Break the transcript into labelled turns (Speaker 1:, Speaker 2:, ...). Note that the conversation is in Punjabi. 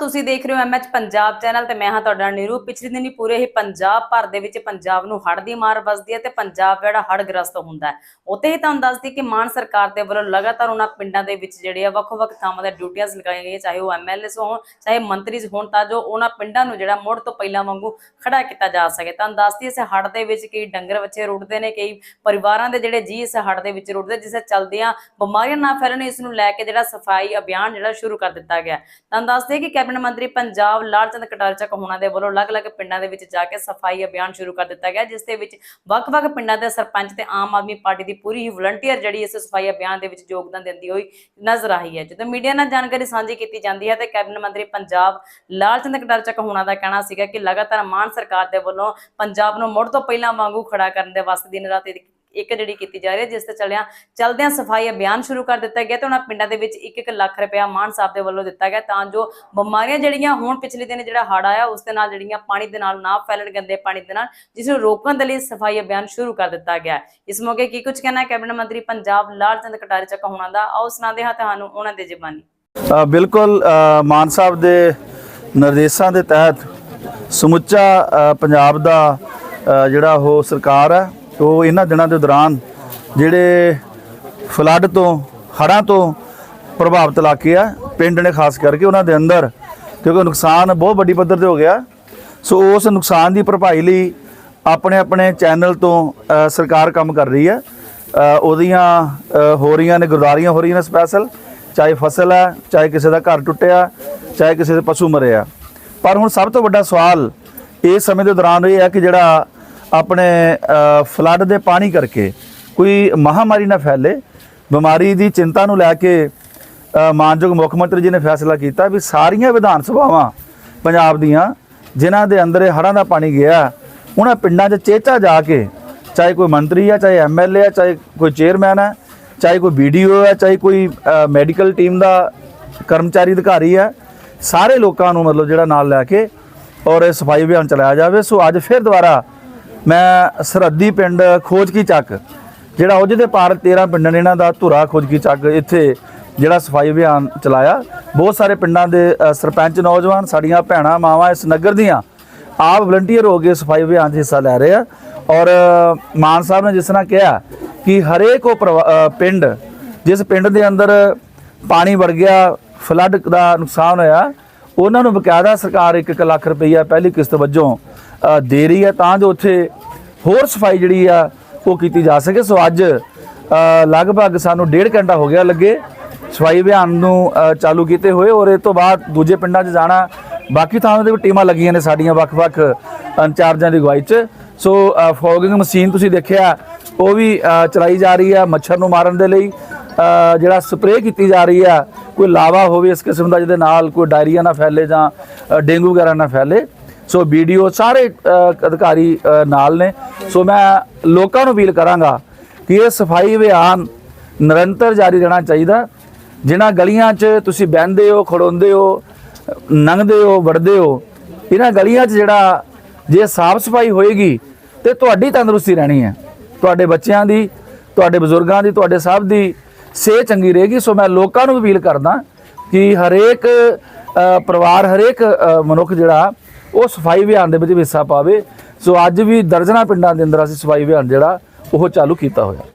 Speaker 1: ਤੁਸੀਂ ਦੇਖ ਰਹੇ ਹੋ ਐਮਐਚ ਪੰਜਾਬ ਚੈਨਲ ਤੇ ਮੈਂ ਹਾਂ ਤੁਹਾਡਾ ਨੀਰੂ। ਪਿਛਲੇ ਦਿਨੀ ਪੂਰੇ ਹੀ ਪੰਜਾਬ ਭਰ ਦੇ ਵਿੱਚ ਪੰਜਾਬ ਨੂੰ ਹੜ੍ਹ ਦੀ ਮਾਰ ਵੱਜਦੀ ਹੈ ਤੇ ਪੰਜਾਬ ਜਿਹੜਾ ਹੜ੍ਹ ਗ੍ਰਸਤ ਹੁੰਦਾ ਹੈ। ਉੱਥੇ ਹੀ ਤੁਹਾਨੂੰ ਦੱਸਦੀ ਕਿ ਮਾਨ ਸਰਕਾਰ ਦੇ ਵੱਲੋਂ ਲਗਾਤਾਰ ਉਹਨਾਂ ਪਿੰਡਾਂ ਦੇ ਵਿੱਚ ਜਿਹੜੇ ਆ ਵੱਖ-ਵੱਖ ਥਾਵਾਂ ਤੇ ਡਿਊਟੀਆਂ ਲਗਾਈਆਂ ਗਈਆਂ, ਚਾਹੇ ਉਹ ਐਮਐਲਏਸ ਹੋਣ, ਚਾਹੇ ਮੰਤਰੀਜ਼ ਹੋਣ, ਤਾਂ ਜੋ ਉਹਨਾਂ ਪਿੰਡਾਂ ਨੂੰ ਜਿਹੜਾ ਮੁੜ ਤੋਂ ਪਹਿਲਾਂ ਵਾਂਗੂ ਖੜਾ ਕੀਤਾ ਜਾ ਸਕੇ। ਤੁਹਾਨੂੰ ਦੱਸਦੀ ਇਸ ਹੜ੍ਹ ਦੇ ਵਿੱਚ ਕਈ ਡੰਗਰ ਬੱਚੇ ਰੁੜਦੇ ਨੇ, ਕਈ ਪਰਿਵਾਰਾਂ ਦੇ ਜਿਹੜੇ ਜੀ ਇਸ ਹੜ੍ਹ ਦੇ ਵਿੱਚ ਰੁੜਦੇ ਜਿਸ ਦੇ ਚਲਦਿਆਂ ਬਿਮਾਰੀਆਂ ਨਾ ਫੈਲਣ, ਇਸ ਨੂੰ ਲੈ ਕੇ ਜਿਹੜਾ ਸਫ਼ਾਈ ਅਭਿਆਨ ਜਿਹੜਾ ਸ਼ੁਰੂ ਕਰ ਦਿੱਤਾ ਗਿਆ ਤੁਹਾਨੂੰ ਦੱਸਦੇ ਕਿ ਕੈਬਨਿਟ ਮੰਤਰੀ ਪੰਜਾਬ ਲਾਲਚੰਦ ਕਟਾਰਚਕ ਹੋਣਾ ਦੇ ਵੱਲੋਂ ਅਲੱਗ-ਅਲੱਗ ਪਿੰਡਾਂ ਦੇ ਵਿੱਚ ਜਾ ਕੇ ਸਫ਼ਾਈ ਅਭਿਆਨ ਸ਼ੁਰੂ ਕਰ ਦਿੱਤਾ ਗਿਆ, ਜਿਸ ਦੇ ਵਿੱਚ ਵੱਖ-ਵੱਖ ਪਿੰਡਾਂ ਦੇ ਸਰਪੰਚ ਤੇ ਆਮ ਆਦਮੀ ਪਾਰਟੀ ਦੀ ਪੂਰੀ ਵਲੰਟੀਅਰ ਜਿਹੜੀ ਇਸ ਸਫ਼ਾਈ ਅਭਿਆਨ ਦੇ ਵਿੱਚ ਯੋਗਦਾਨ ਦਿੰਦੀ ਹੋਈ ਨਜ਼ਰ ਆਈ ਹੈ। ਜਦੋਂ ਮੀਡੀਆ ਨਾਲ ਜਾਣਕਾਰੀ ਸਾਂਝੀ ਕੀਤੀ ਜਾਂਦੀ ਹੈ ਤੇ ਕੈਬਨਿਟ ਮੰਤਰੀ ਪੰਜਾਬ ਲਾਲਚੰਦ ਕਟਾਰਚਕ ਹੋਣਾ ਦਾ ਕਹਿਣਾ ਸੀਗਾ ਕਿ ਲਗਾਤਾਰ ਮਾਨ ਸਰਕਾਰ ਦੇ ਵੱਲੋਂ ਪੰਜਾਬ ਨੂੰ ਮੁੜ ਤੋਂ ਪਹਿਲਾਂ ਵਾਂਗੂ ਖੜਾ ਕਰਨ ਦੇ ਵਾਸਤੇ ਦਿਨ ਰਾਤ ਇੱਕ ਜਿਹੜੀ ਕੀਤੀ ਜਾ ਰਹੀ ਹੈ, ਜਿਸ ਤੇ ਚੱਲਿਆ, ਚਲਦਿਆਂ ਸਫ਼ਾਈ ਅਭਿਆਨ ਸ਼ੁਰੂ ਕਰ ਦਿੱਤਾ ਗਿਆ ਤੇ ਉਹਨਾਂ ਪਿੰਡਾਂ ਦੇ ਵਿੱਚ 1-1 ਲੱਖ ਰੁਪਇਆ ਮਾਨ ਸਾਹਿਬ ਦੇ ਵੱਲੋਂ ਦਿੱਤਾ ਗਿਆ ਤਾਂ ਜੋ ਬਿਮਾਰੀਆਂ ਜਿਹੜੀਆਂ ਹੁਣ ਪਿਛਲੇ ਦਿਨ ਜਿਹੜਾ ਹੜ੍ਹ ਆਇਆ, ਉਸ ਦੇ ਨਾਲ ਜਿਹੜੀਆਂ ਪਾਣੀ ਦੇ ਨਾਲ ਨਾ ਫੈਲਣ ਗੰਦੇ ਪਾਣੀ ਦੇ ਨਾਲ, ਜਿਸ ਨੂੰ ਰੋਕਣ ਦੇ ਲਈ ਸਫ਼ਾਈ ਅਭਿਆਨ ਸ਼ੁਰੂ ਕਰ ਦਿੱਤਾ ਗਿਆ ਇਸ ਮੌਕੇ ਕੀ ਕੁਝ ਕਹਿਣਾ ਕੈਬਨਿਟ ਮੰਤਰੀ ਪੰਜਾਬ ਲਾਲਚੰਦ ਕਟਾਰੀ ਚੱਕਾ ਹੋਣਾ ਦਾ, ਆਓ ਸੁਣਾਉਂਦੇ ਹਾਂ ਤੁਹਾਨੂੰ ਉਹਨਾਂ ਦੇ ਜ਼ਬਾਨੀ।
Speaker 2: ਬਿਲਕੁਲ ਮਾਨ ਸਾਹਿਬ ਦੇ ਨਿਰਦੇਸ਼ਾਂ ਦੇ ਤਹਿਤ ਸਮੁੱਚਾ ਪੰਜਾਬ ਦਾ ਜਿਹੜਾ ਉਹ ਸਰਕਾਰ ਹੈ ਉਹ ਇਹਨਾਂ ਦਿਨਾਂ ਦੇ ਦੌਰਾਨ ਜਿਹੜੇ ਫਲੱਡ ਤੋਂ, ਹੜ੍ਹਾਂ ਤੋਂ ਪ੍ਰਭਾਵਿਤ ਇਲਾਕੇ ਆ, ਪਿੰਡ ਨੇ ਖਾਸ ਕਰਕੇ ਉਹਨਾਂ ਦੇ ਅੰਦਰ, ਕਿਉਂਕਿ ਨੁਕਸਾਨ ਬਹੁਤ ਵੱਡੀ ਪੱਧਰ ਤੇ ਹੋ ਗਿਆ। ਸੋ ਉਸ ਨੁਕਸਾਨ ਦੀ ਭਰਪਾਈ ਲਈ ਆਪਣੇ ਆਪਣੇ ਚੈਨਲ ਤੋਂ ਸਰਕਾਰ ਕੰਮ ਕਰ ਰਹੀ ਹੈ। ਉਹਦੀਆਂ ਹੋ ਰਹੀਆਂ ਨੇ, ਗੁਰਦਾਰੀਆਂ ਹੋ ਰਹੀਆਂ ਨੇ ਸਪੈਸ਼ਲ, ਚਾਹੇ ਫਸਲ ਹੈ, ਚਾਹੇ ਕਿਸੇ ਦਾ ਘਰ ਟੁੱਟਿਆ, ਚਾਹੇ ਕਿਸੇ ਦੇ ਪਸ਼ੂ ਮਰਿਆ ਪਰ ਹੁਣ ਸਭ ਤੋਂ ਵੱਡਾ ਸਵਾਲ ਇਸ ਸਮੇਂ ਦੇ ਦੌਰਾਨ ਇਹ ਹੈ ਕਿ ਜਿਹੜਾ ਆਪਣੇ ਫਲੱਡ ਦੇ ਪਾਣੀ ਕਰਕੇ ਕੋਈ ਮਹਾਮਾਰੀ ਨਾ ਫੈਲੇ। ਬਿਮਾਰੀ ਦੀ ਚਿੰਤਾ ਨੂੰ ਲੈ ਕੇ ਮਾਨਯੋਗ ਮੁੱਖ ਮੰਤਰੀ ਜੀ ਨੇ ਫੈਸਲਾ ਕੀਤਾ ਵੀ ਸਾਰੀਆਂ ਵਿਧਾਨ ਸਭਾਵਾਂ ਪੰਜਾਬ ਦੀਆਂ, ਜਿਨ੍ਹਾਂ ਦੇ ਅੰਦਰ ਇਹ ਹੜ੍ਹਾਂ ਦਾ ਪਾਣੀ ਗਿਆ, ਉਹਨਾਂ ਪਿੰਡਾਂ 'ਚ ਚੇਚਾ ਜਾ ਕੇ, ਚਾਹੇ ਕੋਈ ਮੰਤਰੀ ਆ, ਚਾਹੇ ਐਮਐਲਏ ਆ, ਚਾਹੇ ਕੋਈ ਚੇਅਰਮੈਨ ਆ, ਚਾਹੇ ਕੋਈ ਵੀਡੀਓ ਆ, ਚਾਹੇ ਕੋਈ ਮੈਡੀਕਲ ਟੀਮ ਦਾ ਕਰਮਚਾਰੀ ਅਧਿਕਾਰੀ ਆ, ਸਾਰੇ ਲੋਕਾਂ ਨੂੰ ਮਤਲਬ ਜਿਹੜਾ ਨਾਲ ਲੈ ਕੇ ਔਰ ਇਹ ਸਫ਼ਾਈ ਅਭਿਆਨ ਚਲਾਇਆ ਜਾਵੇ। ਸੋ ਅੱਜ ਫਿਰ ਦੁਬਾਰਾ ਮੈਂ ਸਰਹੱਦੀ ਪਿੰਡ ਖੋਜ ਕੀ ਚੱਕ, ਜਿਹੜਾ ਉਹਦੇ ਦੇ ਪਾਰ 13 ਪਿੰਡਾਂ ਨੇ ਇਹਨਾਂ ਦਾ ਧੁਰਾ ਖੋਜ ਕੀ ਚੱਕ, ਇੱਥੇ ਜਿਹੜਾ ਸਫ਼ਾਈ ਅਭਿਆਨ ਚਲਾਇਆ। ਬਹੁਤ ਸਾਰੇ ਪਿੰਡਾਂ ਦੇ ਸਰਪੰਚ ਨੌਜਵਾਨ, ਸਾਡੀਆਂ ਭੈਣਾਂ, ਮਾਵਾਂ ਇਸ ਨਗਰ ਦੀਆਂ ਆਪ ਵਲੰਟੀਅਰ ਹੋ ਕੇ ਸਫ਼ਾਈ ਅਭਿਆਨ 'ਚ ਹਿੱਸਾ ਲੈ ਰਹੇ ਆ। ਔਰ ਮਾਨ ਸਾਹਿਬ ਨੇ ਜਿਸ ਤਰ੍ਹਾਂ ਕਿਹਾ ਕਿ ਹਰੇਕ ਉਹ ਪਰਿਵਾ- ਪਿੰਡ, ਜਿਸ ਪਿੰਡ ਦੇ ਅੰਦਰ ਪਾਣੀ ਵੜ ਗਿਆ ਫਲੱਡ ਦਾ ਨੁਕਸਾਨ ਹੋਇਆ ਉਹਨਾਂ ਨੂੰ ਬਕਾਇਦਾ ਸਰਕਾਰ 1 ਲੱਖ ਰੁਪਈਆ ਪਹਿਲੀ ਕਿਸ਼ਤ ਵਜੋਂ ਦੇ ਰਹੀ ਹੈ, ਤਾਂ ਜੋ ਉੱਥੇ ਹੋਰ ਸਫ਼ਾਈ ਜਿਹੜੀ ਆ, ਉਹ ਕੀਤੀ ਜਾ ਸਕੇ। ਸੋ ਅੱਜ ਲਗਭਗ ਸਾਨੂੰ ਡੇਢ ਘੰਟਾ ਹੋ ਗਿਆ ਲੱਗੇ ਸਫ਼ਾਈ ਅਭਿਆਨ ਨੂੰ ਚਾਲੂ ਕੀਤੇ ਹੋਏ ਔਰ ਇਹ ਤੋਂ ਬਾਅਦ ਦੂਜੇ ਪਿੰਡਾਂ 'ਚ ਜਾਣਾ, ਬਾਕੀ ਥਾਵਾਂ ਤੇ ਵੀ ਟੀਮਾਂ ਲੱਗੀਆਂ ਨੇ ਸਾਡੀਆਂ ਵੱਖ-ਵੱਖ ਇੰਚਾਰਜਾਂ ਦੀ ਅਗਵਾਈ 'ਚ। ਸੋ ਫੋਗਿੰਗ ਮਸ਼ੀਨ ਤੁਸੀਂ ਦੇਖਿਆ, ਉਹ ਵੀ ਚਲਾਈ ਜਾ ਰਹੀ ਹੈ ਮੱਛਰ ਨੂੰ ਮਾਰਨ ਦੇ ਲਈ। ਜਿਹੜਾ ਸਪਰੇਅ ਕੀਤੀ ਜਾ ਰਹੀ ਆ, ਕੋਈ ਲਾਵਾ ਹੋਵੇ ਇਸ ਕਿਸਮ ਦਾ ਜਿਹਦੇ ਨਾਲ ਕੋਈ ਡਾਇਰੀਆ ਨਾ ਫੈਲੇ ਜਾਂ ਡੇਂਗੂ ਵਗੈਰਾ ਨਾ ਫੈਲੇ। ਸੋ ਵੀਡੀਓ ਸਾਰੇ ਅਧਿਕਾਰੀ ਨਾਲ ਨੇ। ਸੋ ਮੈਂ ਲੋਕਾਂ ਨੂੰ ਅਪੀਲ ਕਰਾਂਗਾ ਕਿ ਇਹ ਸਫ਼ਾਈ ਅਭਿਆਨ ਨਿਰੰਤਰ ਜਾਰੀ ਰਹਿਣਾ ਚਾਹੀਦਾ। ਜਿਨ੍ਹਾਂ ਗਲੀਆਂ 'ਚ ਤੁਸੀਂ ਬਹਿੰਦੇ ਹੋ ਖੜੋਂਦੇ ਹੋ ਲੰਘਦੇ ਹੋ, ਵੜਦੇ ਹੋ, ਇਹਨਾਂ ਗਲੀਆਂ 'ਚ ਜਿਹੜਾ ਜੇ ਸਾਫ਼ ਸਫ਼ਾਈ ਹੋਏਗੀ, ਤੇ ਤੁਹਾਡੀ ਤੰਦਰੁਸਤੀ ਰਹਿਣੀ ਹੈ। ਤੁਹਾਡੇ ਬੱਚਿਆਂ ਦੀ, ਤੁਹਾਡੇ ਬਜ਼ੁਰਗਾਂ ਦੀ, ਤੁਹਾਡੇ ਸਭ ਦੀ ਸਿਹਤ ਚੰਗੀ ਰਹੇਗੀ, ਸੋ ਮੈਂ ਲੋਕਾਂ ਨੂੰ ਅਪੀਲ ਕਰਦਾ ਕਿ ਹਰੇਕ ਪਰਿਵਾਰ, ਹਰੇਕ ਮਨੁੱਖ ਜਿਹੜਾ, ਉਹ ਸਫ਼ਾਈ ਅਭਿਆਨ ਦੇ ਵਿੱਚ ਹਿੱਸਾ ਪਾਵੇ। ਸੋ ਅੱਜ ਵੀ ਦਰਜਨਾ ਪਿੰਡਾਂ ਦੇ ਅੰਦਰ ਅਸੀਂ ਸਫ਼ਾਈ ਅਭਿਆਨ ਜਿਹੜਾ, ਉਹ ਚਾਲੂ ਕੀਤਾ ਹੋਇਆ।